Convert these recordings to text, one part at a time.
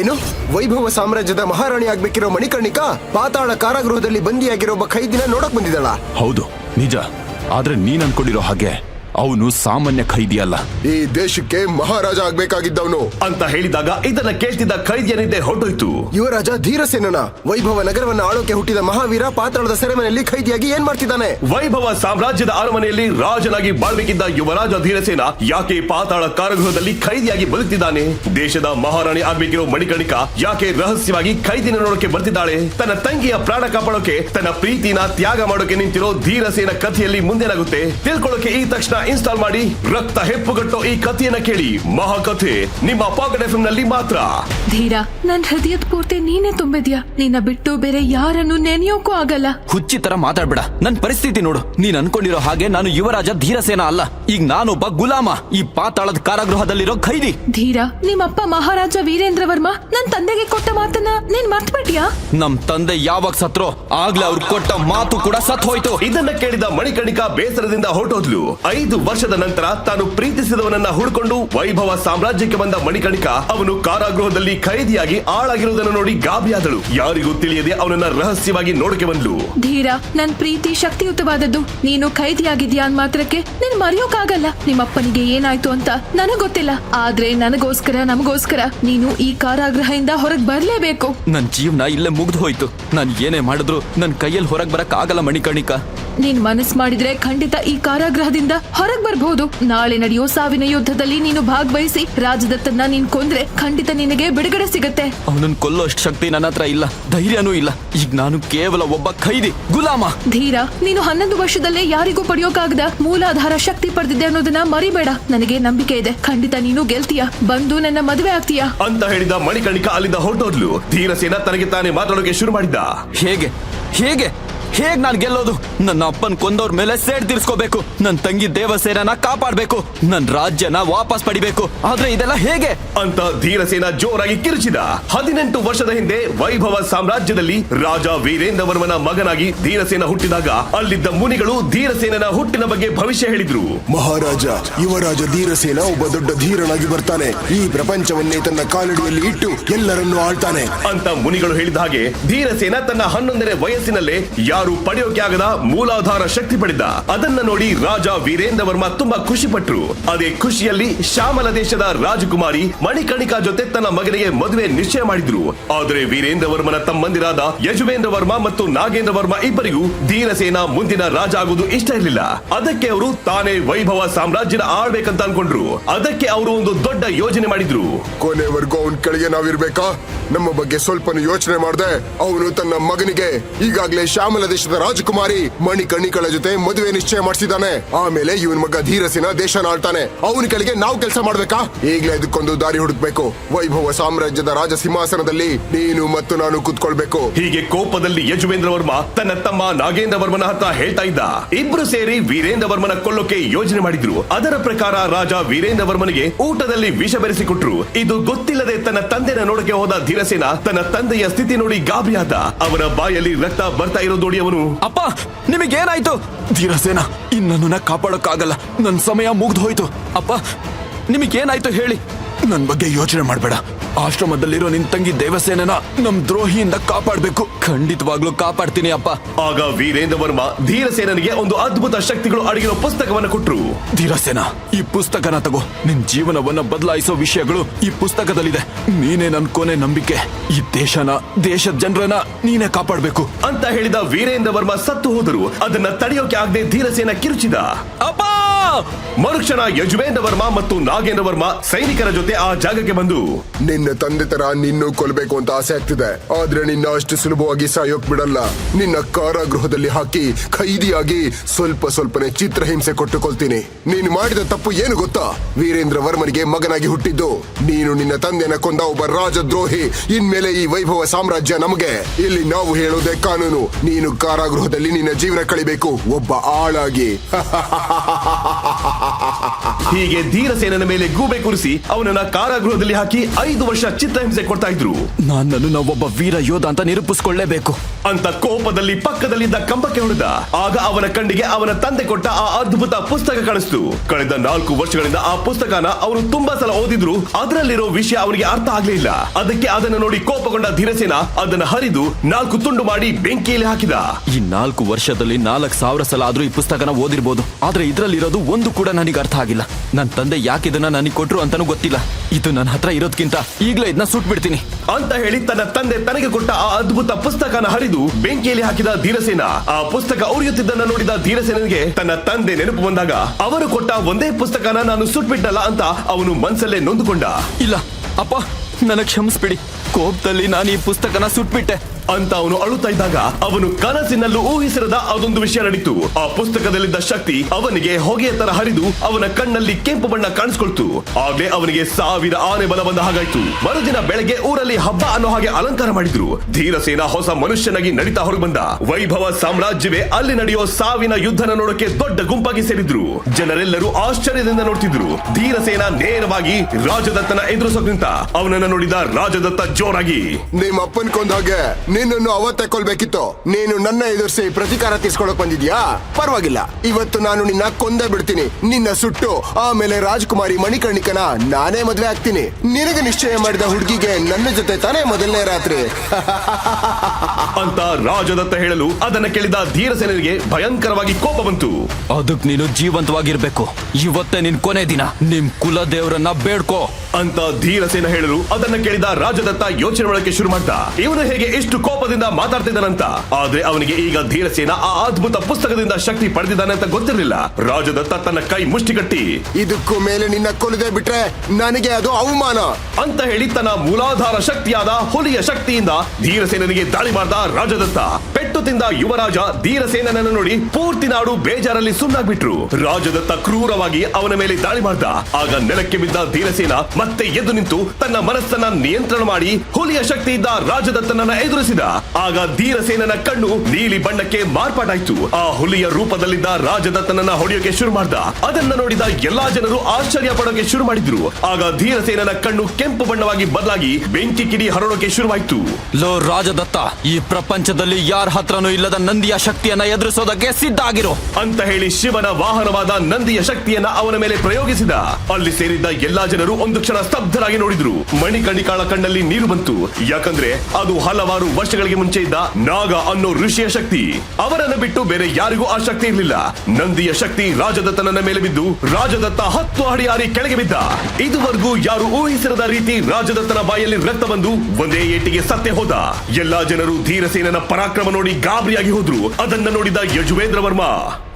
ಏನು? ವೈಭವ ಸಾಮ್ರಾಜ್ಯದ ಮಹಾರಾಣಿ ಆಗ್ಬೇಕಿರೋ ಮಣಿಕರ್ಣಿಕಾ ಪಾತಾಳ ಕಾರಾಗೃಹದಲ್ಲಿ ಬಂದಿಯಾಗಿರೋ ಒಬ್ಬ ಖೈದಿನ ನೋಡಕ್ ಬಂದಿದ್ದಾಳ. ಹೌದು, ನಿಜ. ಆದ್ರೆ ನೀನ್ ಅನ್ಕೊಂಡಿರೋ ಹಾಗೆ ಅವನು ಸಾಮಾನ್ಯ ಖೈದಿಯಲ್ಲ ಈ ದೇಶಕ್ಕೆ ಮಹಾರಾಜ ಆಗ್ಬೇಕಾಗಿದ್ದವನು. ಅಂತ ಹೇಳಿದಾಗ ಇದನ್ನ ಕೇಳ್ತಿದ್ದ ಖೈದಿಯನಿದ್ದೆ ಹೊರಟೋಯ್ತು. ಯುವರಾಜ ಧೀರಸೇನನ ವೈಭವ ನಗರವನ್ನ ಆಳೋಕೆ ಹುಟ್ಟಿದ ಮಹಾವೀರ ಪಾತಾಳದ ಸೆರೆಮನೆಯಲ್ಲಿ ಖೈದಿಯಾಗಿ ಏನ್ ಮಾಡ್ತಿದ್ದಾನೆ? ವೈಭವ ಸಾಮ್ರಾಜ್ಯದ ಅರಮನೆಯಲ್ಲಿ ರಾಜನಾಗಿ ಬಾಳ್ಬೇಕಿದ್ದ ಯುವರಾಜ ಧೀರಸೇನ ಯಾಕೆ ಪಾತಾಳ ಕಾರಾಗೃಹದಲ್ಲಿ ಖೈದಿಯಾಗಿ ಬದುಕ್ತಿದ್ದಾನೆ? ದೇಶದ ಮಹಾರಾಣಿ ಆಗ್ಬೇಕಿರೋ ಮಣಿಕರ್ಣಿಕಾ ಯಾಕೆ ರಹಸ್ಯವಾಗಿ ಖೈದಿನ ನೋಡೋಕೆ ಬರ್ತಿದ್ದಾಳೆ? ತನ್ನ ತಂಗಿಯ ಪ್ರಾಣ ಕಾಪಾಡೋಕೆ ತನ್ನ ಪ್ರೀತಿನ ತ್ಯಾಗ ಮಾಡೋಕೆ ನಿಂತಿರೋ ಧೀರಸೇನ ಕಥೆಯಲ್ಲಿ ಮುಂದೇನಾಗುತ್ತೆ ತಿಳ್ಕೊಳ್ಳೋಕೆ ಈ ತಕ್ಷಣ ಇನ್ಸ್ಟಾಲ್ ಮಾಡಿ ರಕ್ತ ಹೆಪ್ಪುಗಟ್ಟೋ ಈ ಕಥೆಯನ್ನ ಕೇಳಿ ಮಹಾಕಥೆ ನಿಮ್ಮ ಪಾಕೆಟ್ ಎಫ್ನಲ್ಲಿ ಮಾತ್ರ. ಧೀರ ನನ್ ಹೃದಯದ ಪೂರ್ತಿ ನೀನೇ ತುಂಬಿದ್ಯಾ? ನಿನ್ನ ಬಿಟ್ಟು ಬೇರೆ ಯಾರನ್ನು ನೆನೆಯೋಕೂ ಆಗಲ್ಲ. ಹುಚ್ಚಿ ತರ ಮಾತಾಡ್ಬೇಡ. ನನ್ ಪರಿಸ್ಥಿತಿ ನೋಡು. ನೀನ್ ಅನ್ಕೊಂಡಿರೋ ಹಾಗೆ ನಾನು ಯುವರಾಜ ಧೀರಸೇನ ಅಲ್ಲ. ಈಗ ನಾನೊಬ್ಬ ಗುಲಾಮ. ಈ ಪಾತಾಳದ ಕಾರಾಗೃಹದಲ್ಲಿರೋ ಖೈದಿ. ಧೀರ ನಿಮ್ಮಪ್ಪ ಮಹಾರಾಜ ವೀರೇಂದ್ರ ವರ್ಮ ನನ್ ತಂದೆಗೆ ಕೊಟ್ಟ ಮಾತನ್ನ ನೀನ್ ಮರ್ತ್ಬಿಟ್ಯಾ? ನಮ್ ತಂದೆ ಯಾವಾಗ ಸತ್ರೋ ಆಗ್ಲೇ ಅವ್ರು ಕೊಟ್ಟ ಮಾತು ಕೂಡ ಸತ್ ಹೋಯ್ತು ಇದನ್ನ ಕೇಳಿದ ಮಣಿಕಣಿಕಾ ಬೇಸರದಿಂದ ಹೊರಟೋದ್ಲು. ಐದು ವರ್ಷದ ನಂತರ ತಾನು ಪ್ರೀತಿಸಿದವನನ್ನ ಹುಡ್ಕೊಂಡು ವೈಭವ ಸಾಮ್ರಾಜ್ಯಕ್ಕೆ ಬಂದ ಮಣಿಕಣಿಕಾ ಅವನು ಕಾರಾಗೃಹದಲ್ಲಿ ಖೈದಿಯಾಗಿ ಆಳಾಗಿರುವುದನ್ನು ನೋಡಿ ಗಾಬಿಯಾದಳು ಯಾರಿಗೂ ತಿಳಿಯದೆ ಅವನನ್ನ ರಹಸ್ಯವಾಗಿ ನೋಡಕ್ಕೆ ಬಂದ್ಲು. ಧೀರ ನನ್ ಪ್ರೀತಿ ಶಕ್ತಿಯುತವಾದದ್ದು. ನೀನು ಖೈದಿಯಾಗಿದ್ಯಾ ಅನ್ ಮಾತ್ರಕ್ಕೆ ನೀನ್ ಮರೆಯೋಕಾಗಲ್ಲ. ನಿಮ್ಮಪ್ಪನಿಗೆ ಏನಾಯ್ತು ಅಂತ ನನಗ್ ಗೊತ್ತಿಲ್ಲ. ಆದ್ರೆ ನನಗೋಸ್ಕರ ನಮಗೋಸ್ಕರ ನೀನು ಈ ಕಾರಾಗೃಹದಿಂದ ಹೊರಗ್ ಬರ್ಲೇಬೇಕು. ನನ್ ಜೀವನ ಇಲ್ಲೇ ಮುಗ್ದು ಹೋಯ್ತು ನಾನ್ ಏನೇ ಮಾಡಿದ್ರು ನನ್ ಕೈಯಲ್ಲಿ ಹೊರಗ್ ಬರಕ್ ಆಗಲ್ಲ ಮಣಿಕರ್ಣಿಕಾ ನೀನ್ ಮನಸ್ ಮಾಡಿದ್ರೆ ಖಂಡಿತ ಈ ಕಾರಾಗೃಹದಿಂದ ಹೊರಗ್ ಬರ್ಬಹುದು. ನಾಳೆ ನಡೆಯೋ ಸಾವಿನ ಯುದ್ಧದಲ್ಲಿ ನೀನು ಭಾಗವಹಿಸಿ ರಾಜದತ್ತನ್ನ ನೀನ್ ಕೊಂದ್ರೆ ಖಂಡಿತ ನಿನಗೆ ಬಿಡುಗಡೆ ಸಿಗತ್ತೆ. ಅವನನ್ನ ಕೊಲ್ಲೋ ಅಷ್ಟು ಶಕ್ತಿ ನನ್ನ ಹತ್ರ ಇಲ್ಲ. ಧೈರ್ಯನೂ ಇಲ್ಲ. ಈಗ ನಾನು ಕೇವಲ ಒಬ್ಬ ಖೈದಿ. ಗುಲಾಮ! ಧೀರ ನೀನು ಹನ್ನೊಂದು ವರ್ಷದಲ್ಲೇ ಯಾರಿಗೂ ಪಡೆಯೋಕಾಗದ ಮೂಲಾಧಾರ ಶಕ್ತಿ ಪಡೆದಿದ್ದೆ ಅನ್ನೋದನ್ನ ಮರಿಬೇಡ. ನನಗೆ ನಂಬಿಕೆ ಇದೆ. ಖಂಡಿತ ನೀನು ಗೆಲ್ತೀಯ. ಬಂದು ನನ್ನ ಮದುವೆ ಆಗ್ತೀಯ. ಅಂತ ಹೇಳಿದ ಮಣಿಕರ್ಣಿಕ ಅಲ್ಲಿಂದ ಹೊರಟೋದ್ಲು. ಧೀರಸೇನ ತನಗೆ ತಾನೇ ಮಾತಾಡೋಕೆ ಶುರು ಮಾಡಿದ್ದ. ಹೇಗೆ? ಹೇಗೆ? ಹೇಗ್ ನಾನ್ ಗೆಲ್ಲೋದು? ನನ್ನ ಅಪ್ಪನ್ ಕೊಂದವ್ರ ಮೇಲೆ ಸೇಡ್ ತೀರ್ಸ್ಕೋಬೇಕು. ನನ್ ತಂಗಿ ದೇವಸೇನನ ಕಾಪಾಡ್ಬೇಕು. ನನ್ ರಾಜ್ಯನ ವಾಪಸ್ ಪಡಿಬೇಕು. ಆದ್ರೆ ಇದೆಲ್ಲ ಹೇಗೆ? ಅಂತ ಧೀರಸೇನ ಜೋರಾಗಿ ಕಿರುಚಿದ. ಹದಿನೆಂಟು ವರ್ಷದ ಹಿಂದೆ ವೈಭವ ಸಾಮ್ರಾಜ್ಯದಲ್ಲಿ ರಾಜ ವೀರೇಂದ್ರ ವರ್ಮನ ಮಗನಾಗಿ ಧೀರಸೇನ ಹುಟ್ಟಿದಾಗ ಅಲ್ಲಿದ್ದ ಮುನಿಗಳು ಧೀರಸೇನನ ಹುಟ್ಟಿನ ಬಗ್ಗೆ ಭವಿಷ್ಯ ಹೇಳಿದ್ರು. ಮಹಾರಾಜ ಯುವರಾಜ ಧೀರಸೇನ ಒಬ್ಬ ದೊಡ್ಡ ಧೀರನಾಗಿ ಬರ್ತಾನೆ. ಈ ಪ್ರಪಂಚವನ್ನೇ ತನ್ನ ಕಾಲಡಿಯಲ್ಲಿ ಇಟ್ಟು ಎಲ್ಲರನ್ನೂ ಆಳ್ತಾನೆ. ಅಂತ ಮುನಿಗಳು ಹೇಳಿದ ಹಾಗೆ ಧೀರಸೇನ ತನ್ನ ಹನ್ನೊಂದನೇ ವಯಸ್ಸಿನಲ್ಲೇ ಯಾರು ಪಡೆಯೋಕೆ ಆಗದ ಮೂಲಾಧಾರ ಶಕ್ತಿ ಪಡೆದ. ಅದನ್ನ ನೋಡಿ ರಾಜ ವೀರೇಂದ್ರ ವರ್ಮ ತುಂಬಾ ಖುಷಿ ಪಟ್ರು. ಅದೇ ಖುಷಿಯಲ್ಲಿ ಶ್ಯಾಮಲ ದೇಶದ ರಾಜಕುಮಾರಿ ಮಣಿಕರ್ಣಿಕಾ ಜೊತೆ ತನ್ನ ಮಗನಿಗೆ ಮದುವೆ ನಿಶ್ಚಯ ಮಾಡಿದ್ರು. ಆದರೆ ವೀರೇಂದ್ರ ವರ್ಮನ ತಮ್ಮಂದಿರಾದ ಯಜುವೇಂದ್ರ ವರ್ಮ ಮತ್ತು ನಾಗೇಂದ್ರ ವರ್ಮ ಇಬ್ಬರಿಗೂ ಧೀರಸೇನ ಮುಂದಿನ ರಾಜ ಆಗುವುದು ಇಷ್ಟ ಇರಲಿಲ್ಲ. ಅದಕ್ಕೆ ಅವರು ತಾನೇ ವೈಭವ ಸಾಮ್ರಾಜ್ಯನ ಆಳ್ಬೇಕಂತ ಅನ್ಕೊಂಡ್ರು. ಅದಕ್ಕೆ ಅವರು ಒಂದು ದೊಡ್ಡ ಯೋಜನೆ ಮಾಡಿದ್ರು. ಕೊನೆವರೆಗೂ ಅವನ್ ಕೆಳಗೆ ನಾವಿರ್ಬೇಕಾ? ನಮ್ಮ ಬಗ್ಗೆ ಸ್ವಲ್ಪ ಯೋಚನೆ ಮಾಡದೆ ಅವನು ತನ್ನ ಮಗನಿಗೆ ಈಗಾಗಲೇ ಶ್ಯಾಮಲ ದೇಶದ ರಾಜಕುಮಾರಿ ಮಣಿಕರ್ಣಿಕಳ ಜೊತೆ ಮದುವೆ ನಿಶ್ಚಯ ಮಾಡಿಸಿದಾನೆ ಆಮೇಲೆ ಇವನ್ ಮಗ ಧೀರಸಿನ ದೇಶನ ಆಳ್ತಾನೆ. ಅವನ ಕೆಳಗೆ ನಾವು ಕೆಲಸ ಮಾಡ್ಬೇಕಾ? ಈಗಲೇ ಇದಕ್ಕೊಂದು ದಾರಿ ಹುಡುಕ್ಬೇಕು. ವೈಭವ ಸಾಮ್ರಾಜ್ಯದ ರಾಜ ಸಿಂಹಾಸನದಲ್ಲಿ ನೀನು ಮತ್ತು ನಾನು ಕುತ್ಕೊಳ್ಬೇಕು. ಹೀಗೆ ಕೋಪದಲ್ಲಿ ಯಜುವೇಂದ್ರ ವರ್ಮ ತನ್ನ ತಮ್ಮ ನಾಗೇಂದ್ರ ವರ್ಮನ ಹತ್ರ ಹೇಳ್ತಾ ಇದ್ದ. ಇಬ್ರು ಸೇರಿ ವೀರೇಂದ್ರ ವರ್ಮನ ಕೊಲ್ಲೋಕೆ ಯೋಜನೆ ಮಾಡಿದ್ರು. ಅದರ ಪ್ರಕಾರ ರಾಜ ವೀರೇಂದ್ರ ವರ್ಮನಿಗೆ ಊಟದಲ್ಲಿ ವಿಷ ಬೆರೆಸಿಕೊಟ್ರು. ಇದು ಗೊತ್ತಿಲ್ಲದೆ ತನ್ನ ತಂದೆನ ನೋಡಕ್ಕೆ ಹೋದ ಧೀರಸೇನ ತನ್ನ ತಂದೆಯ ಸ್ಥಿತಿ ನೋಡಿ ಗಾಬರಿಯಾದ. ಅವನ ಬಾಯಲ್ಲಿ ರಕ್ತ ಬರ್ತಾ ಇರೋದು ನೋಡಿ ಅವನು ಅಪ್ಪ, ನಿಮಗೇನಾಯ್ತು? ಧೀರಸೇನ ಇನ್ನನ್ನು ಕಾಪಾಡೋಕ್ಕಾಗಲ್ಲ. ನನ್ನ ಸಮಯ ಮುಗ್ದು ಹೋಯ್ತು ಅಪ್ಪ, ನಿಮಗೇನಾಯ್ತು ಹೇಳಿ? ನನ್ನ ಬಗ್ಗೆ ಯೋಚನೆ ಮಾಡ್ಬೇಡ. ಆಶ್ರಮದಲ್ಲಿರೋ ನಿನ್ ತಂಗಿ ದೇವಸೇನನ ನಮ್ ದ್ರೋಹಿಯಿಂದ ಕಾಪಾಡ್ಬೇಕು. ಖಂಡಿತವಾಗ್ಲೂ ಕಾಪಾಡ್ತೀನಿ ಅಪ್ಪ. ಆಗ ವೀರೇಂದ್ರ ವರ್ಮ ಧೀರಸೇನನಿಗೆ ಒಂದು ಅದ್ಭುತ ಶಕ್ತಿಗಳು ಅಡಗಿರೋ ಪುಸ್ತಕವನ್ನು ಕೊಟ್ರು. ಧೀರಸೇನ ಈ ಪುಸ್ತಕನ ತಗೋ. ನಿನ್ ಜೀವನವನ್ನ ಬದಲಾಯಿಸೋ ವಿಷಯಗಳು ಈ ಪುಸ್ತಕದಲ್ಲಿದೆ. ನೀನೇ ನನ್ ಕೊನೆ ನಂಬಿಕೆ. ಈ ದೇಶನ ದೇಶದ ಜನರನ್ನ ನೀನೇ ಕಾಪಾಡ್ಬೇಕು. ಅಂತ ಹೇಳಿದ ವೀರೇಂದ್ರ ವರ್ಮ ಸತ್ತು ಹೋದರು. ಅದನ್ನ ತಡೆಯೋಕೆ ಆಗದೆ ಧೀರಸೇನ ಕಿರುಚಿದ. ಅಪ್ಪ! ಮರುಕ್ಷಣ ಯಜುವೇಂದ್ರ ವರ್ಮ ಮತ್ತು ನಾಗೇಂದ್ರ ವರ್ಮ ಸೈನಿಕರ ಜೊತೆ ಆ ಜಾಗಕ್ಕೆ ಬಂದು. ನಿನ್ನ ತಂದೆ ತರ ನಿನ್ನೂ ಕೊಲ್ಬೇಕು ಅಂತ ಆಸೆ ಆಗ್ತಿದೆ. ಆದ್ರೆ ನಿನ್ನ ಅಷ್ಟು ಸುಲಭವಾಗಿ ಸಾಯೋಕ್ ಬಿಡಲ್ಲ. ನಿನ್ನ ಕಾರಾಗೃಹದಲ್ಲಿ ಹಾಕಿ ಖೈದಿಯಾಗಿ ಸ್ವಲ್ಪ ಸ್ವಲ್ಪನೇ ಚಿತ್ರಹಿಂಸೆ ಕೊಟ್ಟುಕೊಳ್ತೀನಿ. ನೀನು ಮಾಡಿದ ತಪ್ಪು ಏನು ಗೊತ್ತಾ? ವೀರೇಂದ್ರ ವರ್ಮನಿಗೆ ಮಗನಾಗಿ ಹುಟ್ಟಿದ್ದು. ನೀನು ನಿನ್ನ ತಂದೆನ ಕೊಂದ ಒಬ್ಬ ರಾಜದ್ರೋಹಿ. ಇನ್ಮೇಲೆ ಈ ವೈಭವ ಸಾಮ್ರಾಜ್ಯ ನಮಗೆ. ಇಲ್ಲಿ ನಾವು ಹೇಳೋದೇ ಕಾನೂನು. ನೀನು ಕಾರಾಗೃಹದಲ್ಲಿ ನಿನ್ನ ಜೀವನ ಕಳಿಬೇಕು. ಒಬ್ಬ ಆಳಾಗಿ. ಹೀಗೆ ಧೀರಸೇನನ ಮೇಲೆ ಗೂಬೆ ಕುರಿಸಿ ಅವನನ್ನ ಕಾರಾಗೃಹದಲ್ಲಿ ಹಾಕಿ ಐದು ವರ್ಷ ಚಿತ್ರಹಿಂಸೆ ಕೊಡ್ತಾ ಇದ್ರು. ನನ್ನನ್ನು ನಾವೊಬ್ಬ ವೀರ ಯೋಧ ಅಂತ ನಿರೂಪಿಸಿಕೊಳ್ಳೇಬೇಕು. ಅಂತ ಕೋಪದಲ್ಲಿ ಪಕ್ಕದಲ್ಲಿದ್ದ ಕಂಬಕ್ಕೆ ಹೊಡೆದ. ಆಗ ಅವನ ಕಣ್ಣಿಗೆ ಅವನ ತಂದೆ ಕೊಟ್ಟ ಆ ಅದ್ಭುತ ಪುಸ್ತಕ ಕಾಣಿಸ್ತು. ಕಳೆದ ನಾಲ್ಕು ವರ್ಷಗಳಿಂದ ಆ ಪುಸ್ತಕನ ಅವರು ತುಂಬಾ ಸಲ ಓದಿದ್ರು. ಅದರಲ್ಲಿರೋ ವಿಷಯ ಅವರಿಗೆ ಅರ್ಥ ಆಗ್ಲಿಲ್ಲ ಅದಕ್ಕೆ ಅದನ್ನು ನೋಡಿ ಕೋಪಗೊಂಡ ಧೀರಸೇನ ಅದನ್ನ ಹರಿದು ನಾಲ್ಕು ತುಂಡು ಮಾಡಿ ಬೆಂಕಿಯಲ್ಲಿ ಹಾಕಿದ. ಈ ನಾಲ್ಕು ವರ್ಷದಲ್ಲಿ ನಾಲ್ಕು ಸಾವಿರ ಸಲ ಆದ್ರೂ ಈ ಪುಸ್ತಕನ ಓದಿರ್ಬೋದು. ಆದ್ರೆ ಇದ್ರಲ್ಲಿರೋದು ಒಂದು ಕೂಡ ನನಗೆ ಅರ್ಥ ಆಗಿಲ್ಲ. ನನ್ನ ತಂದೆ ಯಾಕೆ ಇದನ್ನ ನನಗೆ ಕೊಟ್ರು ಅಂತಾನೂ ಗೊತ್ತಿಲ್ಲ. ಇದು ನನ್ನ ಹತ್ರ ಇರೋದ್ಕಿಂತ ಈಗಲೇ ಇದನ್ನ ಸುಟ್ಬಿಡ್ತೀನಿ. ಅಂತ ಹೇಳಿ ತನ್ನ ತಂದೆ ತನಗೆ ಕೊಟ್ಟ ಆ ಅದ್ಭುತ ಪುಸ್ತಕನ ಹರಿದು ಬೆಂಕಿಯಲ್ಲಿ ಹಾಕಿದ ಧೀರಸೇನ. ಆ ಪುಸ್ತಕ ಉರಿಯುತ್ತಿದ್ದನ್ನ ನೋಡಿದ ಧೀರಸೇನಿಗೆ ತನ್ನ ತಂದೆ ನೆನಪು ಬಂದಾಗ ಅವರು ಕೊಟ್ಟ ಒಂದೇ ಪುಸ್ತಕನ ನಾನು ಸುಟ್ಬಿಟ್ಟಲ್ಲ ಅಂತ ಅವನು ಮನ್ಸಲ್ಲೇ ನೊಂದುಕೊಂಡ. ಇಲ್ಲ ಅಪ್ಪ ನನಗೆ ಕ್ಷಮಿಸ್ಬಿಡಿ. ಕೋಪದಲ್ಲಿ ನಾನು ಈ ಪುಸ್ತಕನ ಸುಟ್ಬಿಟ್ಟೆ. ಅಂತ ಅವನು ಅಳುತ್ತಾ ಇದ್ದಾಗ ಅವನು ಕನಸಿನಲ್ಲೂ ಊಹಿಸಿರದ ಅದೊಂದು ವಿಷಯ ನಡೀತು. ಆ ಪುಸ್ತಕದಲ್ಲಿದ್ದ ಶಕ್ತಿ ಅವನಿಗೆ ಹೊಗೆಯ ತರ ಹರಿದು ಅವನ ಕಣ್ಣಲ್ಲಿ ಕೆಂಪು ಬಣ್ಣ ಕಾಣಿಸ್ಕೊಳ್ತು. ಆಗ್ಲೇ ಅವನಿಗೆ ಸಾವಿರ ಆನೆ ಬಲ ಬಂದ ಹಾಗಾಯ್ತು. ಮರುದಿನ ಬೆಳಗ್ಗೆ ಊರಲ್ಲಿ ಹಬ್ಬ ಅನ್ನೋ ಹಾಗೆ ಅಲಂಕಾರ ಮಾಡಿದ್ರು. ಧೀರಸೇನ ಹೊಸ ಮನುಷ್ಯನಾಗಿ ನಡೀತಾ ಹೊರಗೆ ಬಂದ. ವೈಭವ ಸಾಮ್ರಾಜ್ಯವೇ ಅಲ್ಲಿ ನಡೆಯೋ ಸಾವಿನ ಯುದ್ಧನ ನೋಡಕ್ಕೆ ದೊಡ್ಡ ಗುಂಪಾಗಿ ಸೇರಿದ್ರು. ಜನರೆಲ್ಲರೂ ಆಶ್ಚರ್ಯದಿಂದ ನೋಡ್ತಿದ್ರು. ಧೀರಸೇನ ನೇರವಾಗಿ ರಾಜದತ್ತನ ಎದುರಿಸೋಕ್ಕಿಂತ ಅವನನ್ನ ನೋಡಿದ ರಾಜದತ್ತ ಜೋರಾಗಿ. ನಿಮ್ಮ ಅಪ್ಪನ್ ನಿನ್ನನ್ನು ಅವತ್ತೆ ಕೊಲ್ಬೇಕಿತ್ತು ನೀನು ನನ್ನ ಎದುರಿಸಿ ಪ್ರತಿಕಾರ ತೀರ್ಸ್ಕೊಳಕ್ ಬಂದಿದ್ಯಾ? ಪರವಾಗಿಲ್ಲ. ಇವತ್ತು ನಾನು ನಿನ್ನ ಕೊಂದೇ ಬಿಡ್ತೀನಿ. ನಿನ್ನ ಸುಟ್ಟು ಆಮೇಲೆ ರಾಜ್ಕುಮಾರಿ ಮಣಿಕರ್ಣಿಕನ ನಾನೇ ಮದ್ವೆ ಆಗ್ತೀನಿ. ನಿನಗೆ ನಿಶ್ಚಯ ಮಾಡಿದ ಹುಡುಗಿಗೆ ನನ್ನ ಜೊತೆ ತಾನೇ ಮೊದಲನೇ ರಾತ್ರಿ. ಅಂತ ರಾಜದತ್ತ ಹೇಳಲು ಅದನ್ನ ಕೇಳಿದ ಧೀರಸೇನರಿಗೆ ಭಯಂಕರವಾಗಿ ಕೋಪ ಬಂತು. ಅದಕ್ ನೀನು ಜೀವಂತವಾಗಿರ್ಬೇಕು. ಇವತ್ತೇ ನಿನ್ ಕೊನೆ ದಿನ. ನಿಮ್ ಕುಲ ದೇವರನ್ನ ಬೇಡ್ಕೋ. ಅಂತ ಧೀರಸೇನ ಹೇಳಲು ಅದನ್ನ ಕೇಳಿದ ರಾಜದತ್ತ ಯೋಚನೆ ಮಾಡಕ್ಕೆ ಶುರು ಮಾಡ್ದ. ಇವನು ಹೇಗೆ ಇಷ್ಟು ಕೋಪದಿಂದ ಮಾತಾಡ್ತಿದ್ದಾನಂತ. ಆದ್ರೆ ಅವನಿಗೆ ಈಗ ಧೀರಸೇನ ಆ ಅದ್ಭುತ ಪುಸ್ತಕದಿಂದ ಶಕ್ತಿ ಪಡೆದಿದ್ದಾನೆ ಅಂತ ಗೊತ್ತಿರಲಿಲ್ಲ. ರಾಜದತ್ತ ತನ್ನ ಕೈ ಮುಷ್ಟಿಗಟ್ಟಿ ಇದಕ್ಕೂ ಮೇಲೆ ನಿನ್ನ ಕೊಲ್ಲದೆ ಬಿಟ್ರೆ ನನಗೆ ಅದು ಅವಮಾನ. ಅಂತ ಹೇಳಿ ತನ್ನ ಮೂಲಾಧಾರ ಶಕ್ತಿಯಾದ ಹುಲಿಯ ಶಕ್ತಿಯಿಂದ ಧೀರಸೇನನಿಗೆ ದಾಳಿ ಮಾಡಿದ ರಾಜದತ್ತ. ಪೆಟ್ಟು ತಿಂದ ಯುವರಾಜ ಧೀರಸೇನನನ್ನು ನೋಡಿ ಪೂರ್ತಿ ನಾಡು ಬೇಜಾರಲ್ಲಿ ಸುಮ್ಮನಾಗ್ಬಿಟ್ರು ರಾಜದತ್ತ ಕ್ರೂರವಾಗಿ ಅವನ ಮೇಲೆ ದಾಳಿ ಮಾಡ್ದ. ಆಗ ನೆಲಕ್ಕೆ ಬಿದ್ದ ಧೀರಸೇನ ಮತ್ತೆ ಎದ್ದು ನಿಂತು ತನ್ನ ಮನಸ್ಸನ್ನ ನಿಯಂತ್ರಣ ಮಾಡಿ ಹುಲಿಯ ಶಕ್ತಿಯಿಂದ ರಾಜದತ್ತನನ್ನ ಎದುರಿಸಿದ. ಆಗ ಧೀರಸೇನನ ಕಣ್ಣು ನೀಲಿ ಬಣ್ಣಕ್ಕೆ ಮಾರ್ಪಾಟಾಯ್ತು ಆ ಹುಲಿಯ ರೂಪದಲ್ಲಿದ್ದ ರಾಜದತ್ತನನ್ನ ಹೊಡೆಯೋಕೆ ಶುರು ಮಾಡ್ದ. ಅದನ್ನ ನೋಡಿದ ಎಲ್ಲಾ ಜನರು ಆಶ್ಚರ್ಯ ಪಡೋಕೆ ಶುರು ಮಾಡಿದ್ರು. ಆಗ ಧೀರಸೇನನ ಕಣ್ಣು ಕೆಂಪು ಬಣ್ಣವಾಗಿ ಬದಲಾಗಿ ಬೆಂಕಿ ಕಿಡಿ ಹರಡೋಕೆ ಶುರುವಾಯ್ತು. ಲೋ ರಾಜದತ್ತ ಈ ಪ್ರಪಂಚದಲ್ಲಿ ಯಾರ ಹತ್ರನೂ ಇಲ್ಲದ ನಂದಿಯ ಶಕ್ತಿಯನ್ನ ಎದುರಿಸೋದಕ್ಕೆ ಸಿದ್ಧ ಆಗಿರೋ. ಅಂತ ಹೇಳಿ ಶಿವನ ವಾಹನವಾದ ನಂದಿಯ ಶಕ್ತಿಯನ್ನ ಅವನ ಮೇಲೆ ಪ್ರಯೋಗಿಸಿದ. ಅಲ್ಲಿ ಸೇರಿದ್ದ ಎಲ್ಲಾ ಜನರು ಒಂದು ಕ್ಷಣ ಸ್ತಬ್ಧರಾಗಿ ನೋಡಿದ್ರು. ಮಣಿಕಣಿಕಾಳ ಕಣ್ಣಲ್ಲಿ ನೀರು ಬಂತು. ಯಾಕಂದ್ರೆ ಅದು ಹಲವಾರು ವರ್ಷಗಳಿಗೆ ಮುಂಚೆ ಇದ್ದ ನಾಗ ಅನ್ನೋ ಋಷಿಯ ಶಕ್ತಿ ಅವರನ್ನು ಬಿಟ್ಟು ಬೇರೆ ಯಾರಿಗೂ ಆ ಶಕ್ತಿ ಇರಲಿಲ್ಲ. ನಂದಿಯ ಶಕ್ತಿ ರಾಜದತ್ತನನ್ನ ಮೇಲೆ ಬಿದ್ದು ರಾಜದತ್ತ ಹತ್ತು ಅಡಿ ಹಾರಿ ಕೆಳಗೆ ಬಿದ್ದ. ಇದುವರೆಗೂ ಯಾರು ಊಹಿಸಿರದ ರೀತಿ ರಾಜದತ್ತನ ಬಾಯಲ್ಲಿ ರಕ್ತ ಬಂದು ಒಂದೇ ಏಟಿಗೆ ಸತ್ಯ ಹೋದ. ಎಲ್ಲಾ ಜನರು ಧೀರಸೇನನ ಪರಾಕ್ರಮ ನೋಡಿ ಗಾಬರಿಯಾಗಿ ಹೋದ್ರು. ಅದನ್ನ ನೋಡಿದ ಯಜುವೇಂದ್ರ ವರ್ಮ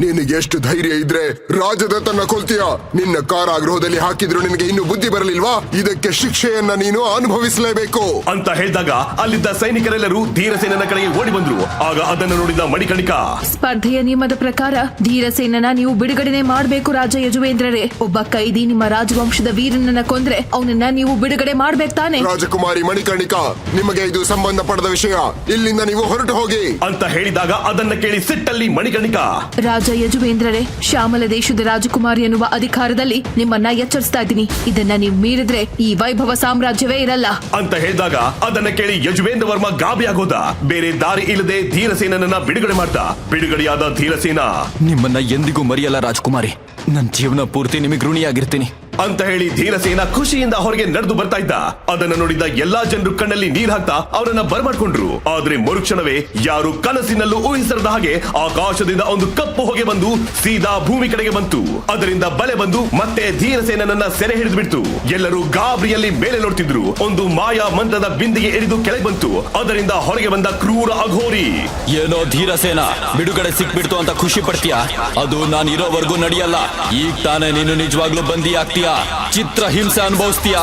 ನಿನಗೆ ಎಷ್ಟು ಧೈರ್ಯ ಇದ್ರೆ ರಾಜದತ್ತನ್ನ ಕೊಲ್ತೀಯ? ನಿನ್ನ ಕಾರಾಗೃಹದಲ್ಲಿ ಹಾಕಿದ್ರು ನಿನಗೆ ಇನ್ನು ಬುದ್ಧಿ ಬರಲಿಲ್ವಾ? ಇದಕ್ಕೆ ಶಿಕ್ಷೆಯನ್ನ ನೀನು ಅನುಭವಿಸಲೇಬೇಕು. ಅಂತ ಹೇಳಿದಾಗ ಅಲ್ಲಿದ್ದ ಸೈನಿಕರೆಲ್ಲರೂ ಧೀರಸೇನನ ಕಡೆಗೆ ಓಡಿ ಬಂದ್ರು. ಆಗ ಅದನ್ನು ನೋಡಿದ ಮಣಿಕಣಿಕ ಸ್ಪರ್ಧೆಯ ನಿಯಮದ ಪ್ರಕಾರ ಧೀರಸೇನನ ನೀವು ಬಿಡುಗಡೆ ಮಾಡಬೇಕು ರಾಜ ಯಜುವೇಂದ್ರರೇ. ಒಬ್ಬ ಕೈದಿ ನಿಮ್ಮ ರಾಜವಂಶದ ವೀರನನ್ನ ಕೊಂದ್ರೆ ಅವನನ್ನ ನೀವು ಬಿಡುಗಡೆ ಮಾಡ್ಬೇಕು ತಾನೆ. ರಾಜಕುಮಾರಿ ಮಣಿಕರ್ಣಿಕಾ ನಿಮಗೆ ಇದು ಸಂಬಂಧ ಪಡೆದ ವಿಷಯ. ಇಲ್ಲಿಂದ ನೀವು ಹೊರಟು ಹೋಗಿ. ಅಂತ ಹೇಳಿದಾಗ ಅದನ್ನ ಕೇಳಿ ಸಿಟ್ಟಲ್ಲಿ ಮಣಿಕಣಿಕ ರಾಜ ಯಜುವೇಂದ್ರರೇ ಶ್ಯಾಮಲ ದೇಶದ ರಾಜಕುಮಾರಿ ಎನ್ನುವ ಅಧಿಕಾರದಲ್ಲಿ ನಿಮ್ಮನ್ನ ಎಚ್ಚರಿಸ್ತಾ ಇದ್ದೀನಿ. ಇದನ್ನ ನೀವು ಮೀರಿದ್ರೆ ಈ ವೈಭವ ಸಾಮ್ರಾಜ್ಯವೇ ಇರಲ್ಲ. ಅಂತ ಹೇಳಿದಾಗ ಅದನ್ನ ಕೇಳಿ ಯಜುವೇಂದ್ರ ವರ್ಮ ಗಾಬರಿಯಾಗೋದ ಬೇರೆ ದಾರಿ ಇಲ್ಲದೆ ಧೀರಸೇನನನ್ನ ಬಿಡುಗಡೆ ಮಾಡ್ದ ಬಿಡುಗಡೆಯಾದ ಧೀರಸೇನ. ನಿಮ್ಮನ್ನ ಎಂದಿಗೂ ಮರೆಯಲ್ಲ ರಾಜ್ಕುಮಾರಿ. ನನ್ನ ಜೀವನ ಪೂರ್ತಿ ನಿಮಗೆ ಋಣಿಯಾಗಿರ್ತೀನಿ. ಅಂತ ಹೇಳಿ ಧೀರಸೇನ ಖುಷಿಯಿಂದ ಹೊರಗೆ ನಡೆದು ಬರ್ತಾ ಇದ್ದ. ಅದನ್ನ ನೋಡಿದ ಎಲ್ಲಾ ಜನರು ಕಣ್ಣಲ್ಲಿ ನೀರ್ ಹಾಕ್ತಾ ಅವರನ್ನ ಬರ್ಮಾಡ್ಕೊಂಡ್ರು. ಆದ್ರೆ ಮರುಕ್ಷಣವೇ ಯಾರು ಕನಸಿನಲ್ಲೂ ಊಹಿಸರದ ಹಾಗೆ ಆಕಾಶದಿಂದ ಒಂದು ಕಪ್ಪು ಹೊಗೆ ಬಂದು ಸೀದಾ ಭೂಮಿ ಕಡೆಗೆ ಬಂತು. ಅದರಿಂದ ಬಲೆ ಬಂದು ಮತ್ತೆ ಧೀರಸೇನನನ್ನ ಸೆರೆ ಹಿಡಿದು ಬಿಡ್ತು. ಎಲ್ಲರೂ ಗಾಬರಿಯಲ್ಲಿ ಮೇಲೆ ನೋಡ್ತಿದ್ರು. ಒಂದು ಮಾಯಾ ಮಂತ್ರದ ಬಿಂದಿಗೆ ಎರಿದು ಕೆಳಗೆ ಬಂತು. ಅದರಿಂದ ಹೊರಗೆ ಬಂದ ಕ್ರೂರ ಅಘೋರಿ. ಏನೋ ಧೀರಸೇನ, ಬಿಡುಗಡೆ ಸಿಕ್ಬಿಡ್ತು ಅಂತ ಖುಷಿ ಪಡ್ತೀಯಾ? ಅದು ನಾನು ಇರೋವರೆಗೂ ನಡೆಯಲ್ಲ. ಈಗ ತಾನೇ ನೀನು ನಿಜವಾಗ್ಲೂ ಬಂದಿ ಆಗ್ತೀಯ ಅನುಭವಿಸ್ತೀಯಾ ಚಿತ್ರಹಿಂಸೆ ಅನುಭವಿಸ್ತೀಯಾ?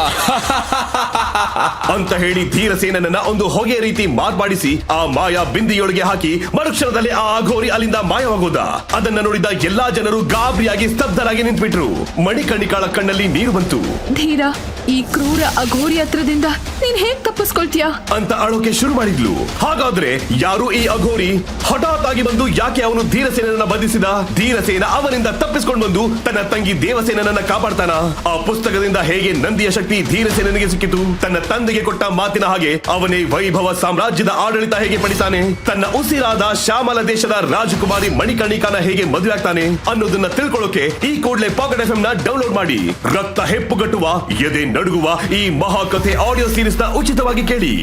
ಅಂತ ಹೇಳಿ ಧೀರಸೇನನ್ನ ಒಂದು ಹೊಗೆ ರೀತಿ ಮಾರ್ಪಾಡಿಸಿ ಆ ಮಾಯಾ ಬಿಂದಿಯೊಳಗೆ ಹಾಕಿ ಮರುಕ್ಷಣದಲ್ಲಿ ಆ ಅಘೋರಿ ಅಲ್ಲಿಂದ ಮಾಯವಾಗೋದ. ಅದನ್ನ ನೋಡಿದ ಎಲ್ಲಾ ಜನರು ಗಾಬರಿಯಾಗಿ ಸ್ತಬ್ಧರಾಗಿ ನಿಂತ್ಬಿಟ್ರು. ಮಣಿಕರ್ಣಿಕಾಳ ಕಣ್ಣಲ್ಲಿ ನೀರು ಬಂತು. ಧೀರ ಈ ಕ್ರೂರ ಅಘೋರಿ ಹತ್ರದಿಂದ ನೀನ್ ಹೇಗ್ ತಪ್ಪಿಸ್ಕೊಳ್ತೀಯಾ? ಅಂತ ಅಳೋಕೆ ಶುರು ಮಾಡಿದ್ಲು. ಹಾಗಾದ್ರೆ ಯಾರು ಈ ಅಘೋರಿ? ಹಠಾತ್ ಆಗಿ ಬಂದು ಯಾಕೆ ಅವನು ಧೀರಸೇನನ್ನ ಬಂಧಿಸಿದ? ಧೀರಸೇನ ಅವನಿಂದ ತಪ್ಪಿಸ್ಕೊಂಡು ಬಂದು ತನ್ನ ತಂಗಿ ದೇವಸೇನನ್ನ ಕಾಪಾಡ್ತಾನ? ಆ ಪುಸ್ತಕದಿಂದ ಹೇಗೆ ನಂದಿಯ ಶಕ್ತಿ ಧೀರಸೇನನಿಗೆ ಸಿಕ್ಕಿತು? ತನ್ನ ತಂದೆಗೆ ಕೊಟ್ಟ ಮಾತಿನ ಹಾಗೆ ಅವನೇ ವೈಭವ ಸಾಮ್ರಾಜ್ಯದ ಆಡಳಿತ ಹೇಗೆ ಪಡಿತಾನೆ ತನ್ನ ಉಸಿರಾದ ಶ್ಯಾಮಲ ದೇಶದ ರಾಜಕುಮಾರಿ ಮಣಿಕರ್ಣಿಕಾನ ಹೇಗೆ ಮದುವೆ ಆಗ್ತಾನೆ ಅನ್ನೋದನ್ನ ತಿಳ್ಕೊಳ್ಳೋಕೆ ಈ ಕೂಡಲೇ ಪಾಕೆಟ್ ಎಫ್ನ ಡೌನ್ಲೋಡ್ ಮಾಡಿ. ರಕ್ತ ಹೆಪ್ಪುಗಟ್ಟುವ, ಎದೆ ನಡುಗುವ ಈ ಮಹಾಕಥೆ ಆಡಿಯೋ ಸೀರೀಸ್ನ ಉಚಿತವಾಗಿ ಕೇಳಿ.